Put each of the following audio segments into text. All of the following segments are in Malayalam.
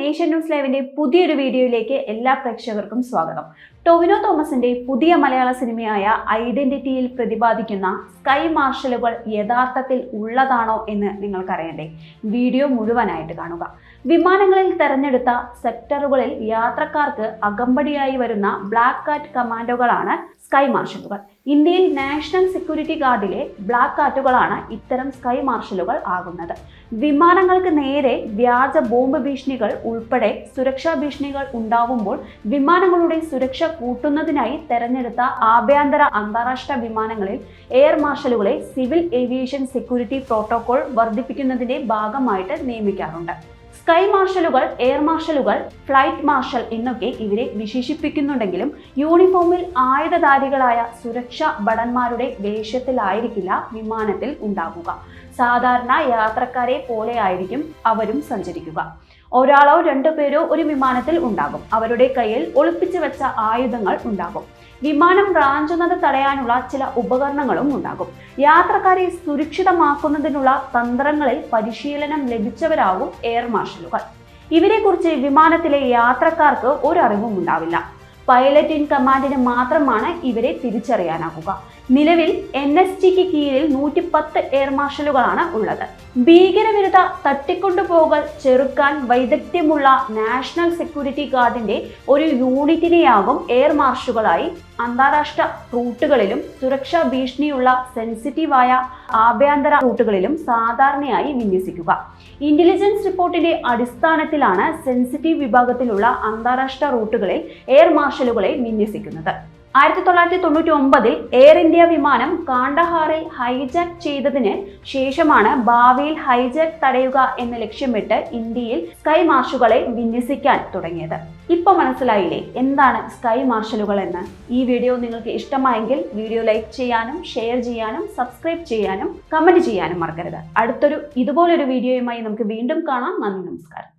നേഷൻ ന്യൂസ് ലൈവിന്റെ പുതിയൊരു വീഡിയോയിലേക്ക് എല്ലാ പ്രേക്ഷകർക്കും സ്വാഗതം. ടൊവിനോ തോമസിന്റെ പുതിയ മലയാള സിനിമയായ ഐഡന്റിറ്റിയിൽ പ്രതിപാദിക്കുന്ന സ്കൈ മാർഷലുകൾ യഥാർത്ഥത്തിൽ ഉള്ളതാണോ എന്ന് നിങ്ങൾക്കറിയണ്ടേ? വീഡിയോ മുഴുവനായിട്ട് കാണുക. വിമാനങ്ങളിൽ തെരഞ്ഞെടുത്ത സെക്ടറുകളിൽ യാത്രക്കാർക്ക് അകമ്പടിയായി വരുന്ന ബ്ലാക്ക് കാറ്റ് കമാൻഡോകളാണ് സ്കൈ മാർഷലുകൾ. ഇന്ത്യയിൽ നാഷണൽ സെക്യൂരിറ്റി ഗാർഡിലെ ബ്ലാക്ക് കാറ്റുകളാണ് ഇത്തരം സ്കൈ മാർഷലുകൾ ആകുന്നത്. വിമാനങ്ങൾക്ക് നേരെ വ്യാജ ബോംബ് ഭീഷണികൾ ഉൾപ്പെടെ സുരക്ഷാ ഭീഷണികൾ ഉണ്ടാവുമ്പോൾ വിമാനങ്ങളുടെ സുരക്ഷ കൂട്ടുന്നതിനായി തെരഞ്ഞെടുത്ത ആഭ്യന്തര അന്താരാഷ്ട്ര വിമാനങ്ങളിൽ എയർ മാർഷലുകളെ സിവിൽ ഏവിയേഷൻ സെക്യൂരിറ്റി പ്രോട്ടോകോൾ വർദ്ധിപ്പിക്കുന്നതിന്റെ ഭാഗമായിട്ട് നിയമിക്കാറുണ്ട്. സ്കൈ മാർഷലുകൾ എയർ മാർഷലുകൾ ഫ്ലൈറ്റ് മാർഷൽ എന്നൊക്കെ ഇവരെ വിശേഷിപ്പിക്കുന്നുണ്ടെങ്കിലും യൂണിഫോമിൽ ആയുധധാരികളായ സുരക്ഷാ ഭടന്മാരുടെ വേഷത്തിലായിരിക്കില്ല വിമാനത്തിൽ ഉണ്ടാകുക സാധാരണ യാത്രക്കാരെ പോലെയായിരിക്കും അവരും സഞ്ചരിക്കുക. ഒരാളോ രണ്ടു പേരോ ഒരു വിമാനത്തിൽ ഉണ്ടാകും. അവരുടെ കയ്യിൽ ഒളിപ്പിച്ചു വെച്ച ആയുധങ്ങൾ ഉണ്ടാകും. വിമാനം റാഞ്ചുന്നത് തടയാനുള്ള ചില ഉപകരണങ്ങളും ഉണ്ടാകും. യാത്രക്കാരെ സുരക്ഷിതമാക്കുന്നതിനുള്ള തന്ത്രങ്ങളിൽ പരിശീലനം ലഭിച്ചവരാകും എയർ മാർഷലുകൾ ഇവരെക്കുറിച്ച് വിമാനത്തിലെ യാത്രക്കാർക്ക് ഒരറിവും ഉണ്ടാവില്ല. പൈലറ്റ് ഇൻ കമാൻഡിന് മാത്രമാണ് ഇവരെ തിരിച്ചറിയാനാകുക നിലവിൽ എൻ എസ് ടിക്ക് കീഴിൽ നൂറ്റി പത്ത് എയർ മാർഷലുകളാണ് ഉള്ളത്. ഭീകരവിരുദ്ധ തട്ടിക്കൊണ്ടുപോകൽ ചെറുക്കാൻ വൈദഗ്ധ്യമുള്ള നാഷണൽ സെക്യൂരിറ്റി ഗാർഡിന്റെ ഒരു യൂണിറ്റിനെയാകും എയർ മാർഷലുകളായി അന്താരാഷ്ട്ര റൂട്ടുകളിലും സുരക്ഷാ ഭീഷണിയുള്ള സെൻസിറ്റീവായ ആഭ്യന്തര റൂട്ടുകളിലും സാധാരണയായി വിന്യസിക്കുക. ഇന്റലിജൻസ് റിപ്പോർട്ടിന്റെ അടിസ്ഥാനത്തിലാണ് സെൻസിറ്റീവ് വിഭാഗത്തിലുള്ള അന്താരാഷ്ട്ര റൂട്ടുകളിൽ എയർ മാർഷലുകളെ വിന്യസിക്കുന്നത്. ആയിരത്തി തൊള്ളായിരത്തി തൊണ്ണൂറ്റി ഒമ്പതിൽ എയർ ഇന്ത്യ വിമാനം കാണ്ടഹാറിൽ ഹൈജാക്ക് ചെയ്തതിന് ശേഷമാണ് ഭാവിയിൽ ഹൈജാക്ക് തടയുക എന്ന ലക്ഷ്യമിട്ട് ഇന്ത്യയിൽ സ്കൈ മാർഷലുകളെ വിന്യസിക്കാൻ തുടങ്ങിയത്. ഇപ്പൊ മനസ്സിലായില്ലേ എന്താണ് സ്കൈ മാർഷലുകൾ എന്ന്? ഈ വീഡിയോ നിങ്ങൾക്ക് ഇഷ്ടമായെങ്കിൽ വീഡിയോ ലൈക്ക് ചെയ്യാനും ഷെയർ ചെയ്യാനും സബ്സ്ക്രൈബ് ചെയ്യാനും കമന്റ് ചെയ്യാനും മറക്കരുത്. അടുത്തൊരു ഇതുപോലൊരു വീഡിയോയുമായി നമുക്ക് വീണ്ടും കാണാം. നന്ദി നമസ്കാരം.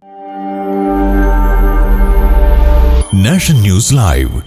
National news live